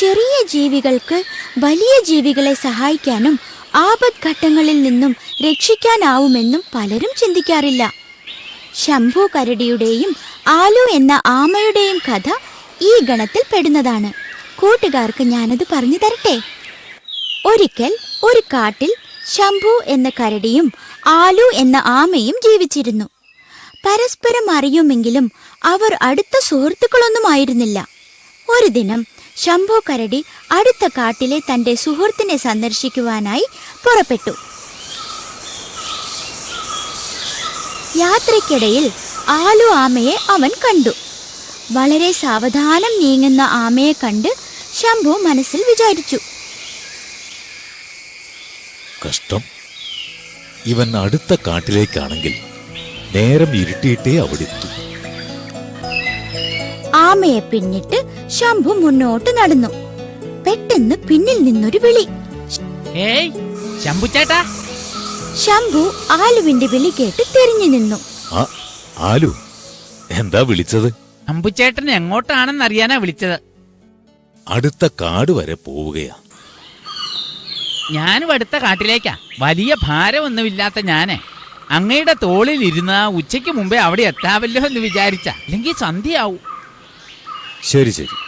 ചെറിയ ജീവികൾക്ക് വലിയ ജീവികളെ സഹായിക്കാനും ആപത് ഘട്ടങ്ങളിൽ നിന്നും രക്ഷിക്കാനാവുമെന്നും പലരും ചിന്തിക്കാറില്ല. ശംഭു കരടിയുടെയും ആലു എന്ന ആമയുടെയും കഥ ഈ ഗണത്തിൽ പെടുന്നതാണ്. കൂട്ടുകാർക്ക് ഞാനത് പറഞ്ഞു തരട്ടെ? ഒരിക്കൽ ഒരു കാട്ടിൽ ശംഭു എന്ന കരടിയും ആലു എന്ന ആമയും ജീവിച്ചിരുന്നു. പരസ്പരം അറിയുമെങ്കിലും അവർ അടുത്ത സുഹൃത്തുക്കളൊന്നും ആയിരുന്നില്ല ഒരു ദിനം ശംഭു കരടി അടുത്ത കാട്ടിലെ തന്റെ സുഹൃത്തിനെ സന്ദർശിക്കുവാനായി പുറപ്പെട്ടു. യാത്രയ്ക്കിടയിൽ ആലു ആമയെ അവൻ കണ്ടു. വളരെ സാവധാനം നീങ്ങുന്ന ആമയെ കണ്ട് ശംഭു മനസ്സിൽ വിചാരിച്ചു. കഷ്ടം. ഇവൻ അടുത്ത കാട്ടിലേക്കാണെങ്കിൽ നേരം ഇരുട്ടിയിട്ടേ അവിടെ ആമയെ പിന്നിട്ട് ശംഭു മുന്നോട്ട് നടന്നു. പെട്ടെന്ന് പിന്നിൽ നിന്നൊരു വിളി. ഏയ് ശംഭുച്ചേട്ടാ ശംഭു ആലുവിന്റെ വിളി കേട്ട് തിരിഞ്ഞു നിന്നു. ആ ആലു എന്താ വിളിച്ചത്? ശംഭുചേട്ടൻ എങ്ങോട്ടാണെന്ന് അറിയാനാ വിളിച്ചത്. അടുത്ത കാട് വരെ പോവുകയാ. ഞാനും അടുത്ത കാട്ടിലേക്കാ. വലിയ ഭാരമൊന്നുമില്ലാത്ത ഞാനേ. അങ്ങയുടെ തോളിൽ ഇരുന്ന ഉച്ചയ്ക്ക് മുമ്പേ അവിടെ എത്താവല്ലോ എന്ന് വിചാരിച്ച. അല്ലെങ്കിൽ സന്ധ്യയാവും. ശരി ശരി.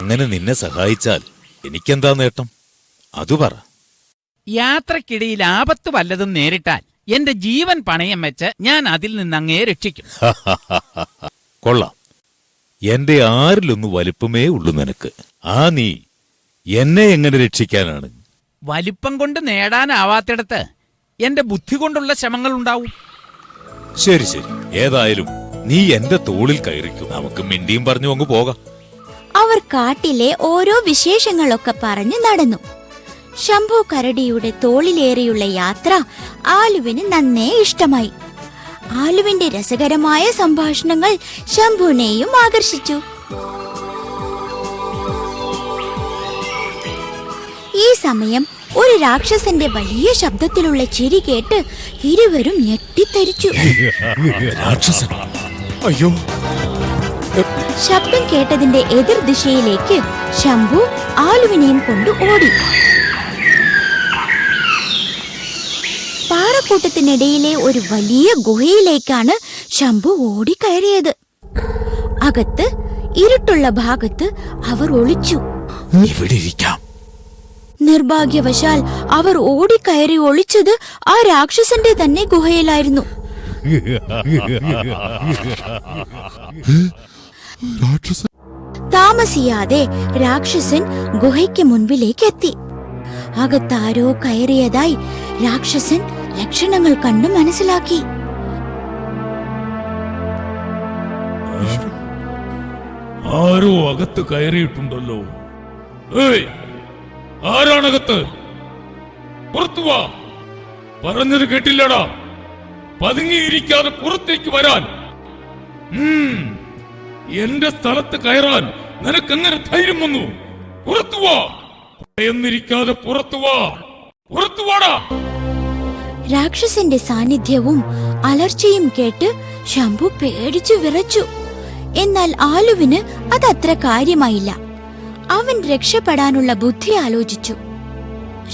അങ്ങനെ നിന്നെ സഹായിച്ചാൽ എനിക്കെന്താ നേട്ടം? അതു പറ. യാത്രക്കിടയിൽ ആപത്ത് വല്ലതും നേരിട്ടാൽ എന്റെ ജീവൻ പണയം വെച്ച് ഞാൻ അതിൽ നിന്ന് അങ്ങേ രക്ഷിക്കും. കൊള്ളാം. എന്റെ ആരിലൊന്നു വലിപ്പമേ ഉള്ളൂ നിനക്ക്. ആ നീ എന്നെ എങ്ങനെ രക്ഷിക്കാനാണ്? വലിപ്പം കൊണ്ട് നേടാനാവാത്തിടത്ത് എന്റെ ബുദ്ധി കൊണ്ടുള്ള ശ്രമങ്ങൾ ഉണ്ടാവും. ശരി ശരി. ഏതായാലും നീ എന്റെ തോളിൽ കയറിക്കും. നമുക്ക് മിണ്ടിയും പറഞ്ഞു അങ്ങ് പോകാം. അവർ കാട്ടിലെ ഓരോ വിശേഷങ്ങളൊക്കെ പറഞ്ഞു നടന്നു. ശംഭു കരടിയുടെ തോളിലേറിയുള്ള യാത്ര ആലുവിന് നന്നേ ഇഷ്ടമായി. ആലുവിന്റെ രസകരമായ സംഭാഷണങ്ങൾ ശംഭുവിനെയും ആകർഷിച്ചു. ഈ സമയം ഒരു രാക്ഷസന്റെ വലിയ ശബ്ദത്തിലുള്ള ചിരി കേട്ട് ഇരുവരും ഞെട്ടിത്തരിച്ചു. രാക്ഷസൻ. അയ്യോ. ശബ്ദം കേട്ടതിന്റെ എതിർ ദിശയിലേക്ക് ശംഭു ആലുവിനെയും കൊണ്ട് ഓടി. പാറക്കൂട്ടത്തിനിടയിലെ ഒരു വലിയ ഗുഹയിലേക്കാണ് ശംഭു ഓടിക്കയറിയത്. അകത്ത് ഇരുട്ടുള്ള ഭാഗത്ത് അവർ ഒളിച്ചു. നിർഭാഗ്യവശാൽ അവർ ഓടിക്കയറി ഒളിച്ചത് ആ രാക്ഷസന്റെ തന്നെ ഗുഹയിലായിരുന്നു. താമസിയാതെ രാക്ഷസൻ ഗുഹയ്ക്ക് മുൻപിലേക്ക് എത്തി അകത്താരോ കയറിയതായി രാക്ഷസൻ ലക്ഷണങ്ങൾ കണ്ടു മനസ്സിലാക്കി. ആരോ അകത്ത് കയറിയിട്ടുണ്ടല്ലോ. ഏയ് ആരാണകത്ത്? പുറത്തു വാ. പറഞ്ഞത് കേട്ടില്ലടാ. പതുങ്ങിയിരിക്കാതെ പുറത്തേക്ക് വരാൻ. എന്റെ സ്ഥലത്ത് കയറാൻ നിനക്ക് എങ്ങനെ ധൈര്യം വന്നു? പുറത്തു വാ. പുറത്തു പുറത്തു രാക്ഷസന്റെ സാന്നിധ്യവും അലർച്ചയും കേട്ട് ശംഭു പേടിച്ചു വിറച്ചു. എന്നാൽ ആലുവിന് അതത്ര കാര്യമായില്ല. അവൻ രക്ഷപ്പെടാനുള്ള ബുദ്ധി ആലോചിച്ചു.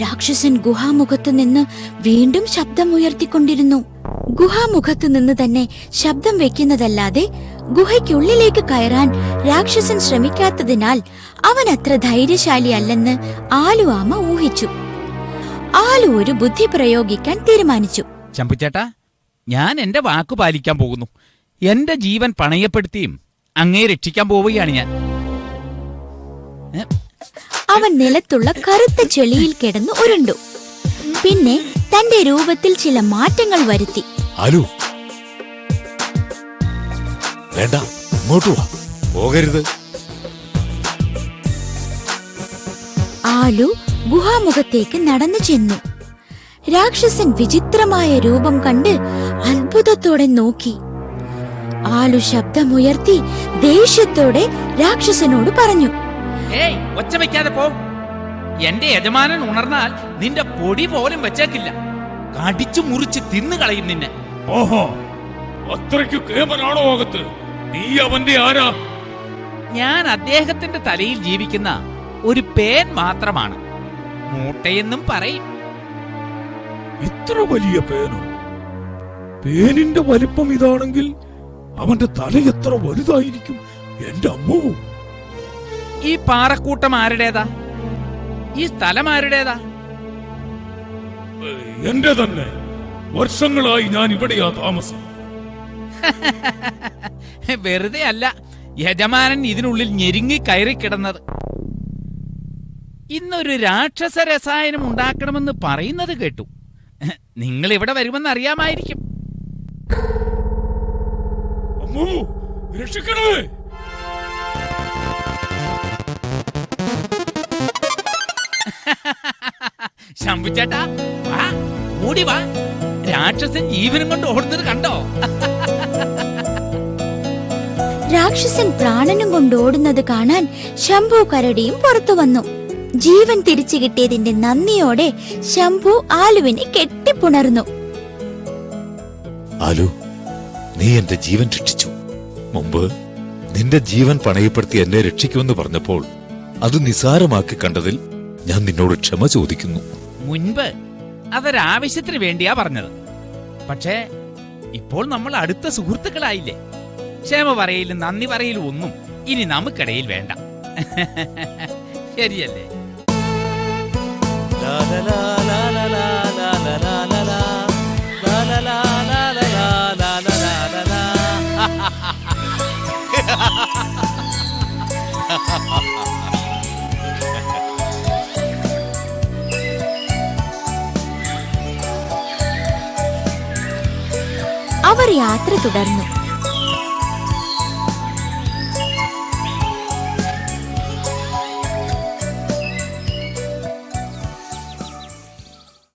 രാക്ഷസൻ ഗുഹാമുഖത്ത് നിന്ന് വീണ്ടും ശബ്ദമുയർത്തിക്കൊണ്ടിരുന്നു. ഗുഹാമുഖത്ത് നിന്ന് തന്നെ ശബ്ദം വെക്കുന്നതല്ലാതെ ഗുഹയ്ക്കുള്ളിലേക്ക് കയറാൻ രാക്ഷസൻ ശ്രമിക്കാത്തതിനാൽ അവൻ അത്ര ധൈര്യശാലിയല്ലെന്ന് ആലു ആമ ഊഹിച്ചു. ആലു ഒരു ബുദ്ധി പ്രയോഗിക്കാൻ തീരുമാനിച്ചു. ചേട്ടാ ഞാൻ എന്റെ വാക്ക് പാലിക്കാൻ പോകുന്നു. എന്റെ ജീവൻ പണയപ്പെടുത്തിയും അങ്ങേ രക്ഷിക്കാൻ പോവുകയാണ് ഞാൻ. അവൻ നിലത്തുള്ള കറുത്ത ചെളിയിൽ കിടന്ന് ഉരുണ്ടു. പിന്നെ തന്റെ രൂപത്തിൽ ചില മാറ്റങ്ങൾ വരുത്തി. ആലു വേണ്ട ഇങ്ങോട്ട് വാ. പോകരുത്. ആലു ഗുഹാമുഖത്തേക്ക് നടന്നു ചെന്നു. രാക്ഷസൻ വിചിത്രമായ രൂപം കണ്ട് അത്ഭുതത്തോടെ നോക്കി. ആലു ശബ്ദമുയർത്തി ദേഷ്യത്തോടെ രാക്ഷസനോട് പറഞ്ഞു ഏയ് ഒച്ച വെക്കാതെ പോ. എന്റെ യജമാനൻ ഉണർന്നാൽ നിന്റെ പൊടി പോലും വെച്ചേക്കില്ല. കടിച്ചു മുറിച്ച് തിന്നു കളയും നിന്നെ. ഓഹോ അത്രയ്ക്ക് കേമനാണോ അകത്ത്? നീ അവന്റെ ആരാ? ഞാൻ അദ്ദേഹത്തിന്റെ തലയിൽ ജീവിക്കുന്ന ഒരു പേൻ മാത്രമാണ്. മൂട്ടയെന്നും പറയും. ഇത്ര വലിയ പേനോ? പേനിന്റെ വലിപ്പം ഇതാണെങ്കിൽ അവന്റെ തല എത്ര വലുതായിരിക്കും എന്റെ അമ്മോ? ഈ പാറക്കൂട്ടം ആരുടേതാ? ഈ സ്ഥലം ആരുടേതാ? എന്റെ തന്നെ. വർഷങ്ങളായി ഞാൻ ഇവിടെയാ താമസം. വെറുതെ അല്ല. യജമാനൻ ഇതിനുള്ളിൽ ഞെരുങ്ങി കയറി കിടന്നത്. ഇന്നൊരു രാക്ഷസ രസായനം ഉണ്ടാക്കണമെന്ന് പറയുന്നത് കേട്ടു. നിങ്ങൾ ഇവിടെ വരുമെന്ന് അറിയാമായിരിക്കും. രക്ഷിക്കണേ ശംഭുച്ചേട്ടാ വാ ഓടി വാ. രാക്ഷസൻ ജീവനും കൊണ്ട് ഓടുന്നത് കണ്ടോ? രാക്ഷസൻ പ്രാണനും കൊണ്ടോടുന്നത് കാണാൻ ശംഭു കരടിയും പുറത്തു വന്നു. ജീവൻ തിരിച്ചു കിട്ടിയതിന്റെ നന്ദിയോടെ ശംഭു ആലുവിനെ കെട്ടിപ്പുണർന്നു. ആലു നീ എന്റെ ജീവൻ രക്ഷിച്ചു. മുമ്പ് നിന്റെ ജീവൻ പണയപ്പെടുത്തി എന്നെ രക്ഷിക്കുമെന്ന് പറഞ്ഞപ്പോൾ അത് നിസാരമാക്കി കണ്ടതിൽ ഞാൻ നിന്നോട് ക്ഷമ ചോദിക്കുന്നു. മുൻപ് അതൊരാവശ്യത്തിന് വേണ്ടിയാ പറഞ്ഞത്. പക്ഷേ ഇപ്പോൾ നമ്മൾ അടുത്ത സുഹൃത്തുക്കളായില്ലേ? ക്ഷമ പറയലും നന്ദി പറയലും ഒന്നും ഇനി നമുക്കിടയിൽ വേണ്ട ശരിയല്ലേ അവർ യാത്ര തുടർന്നു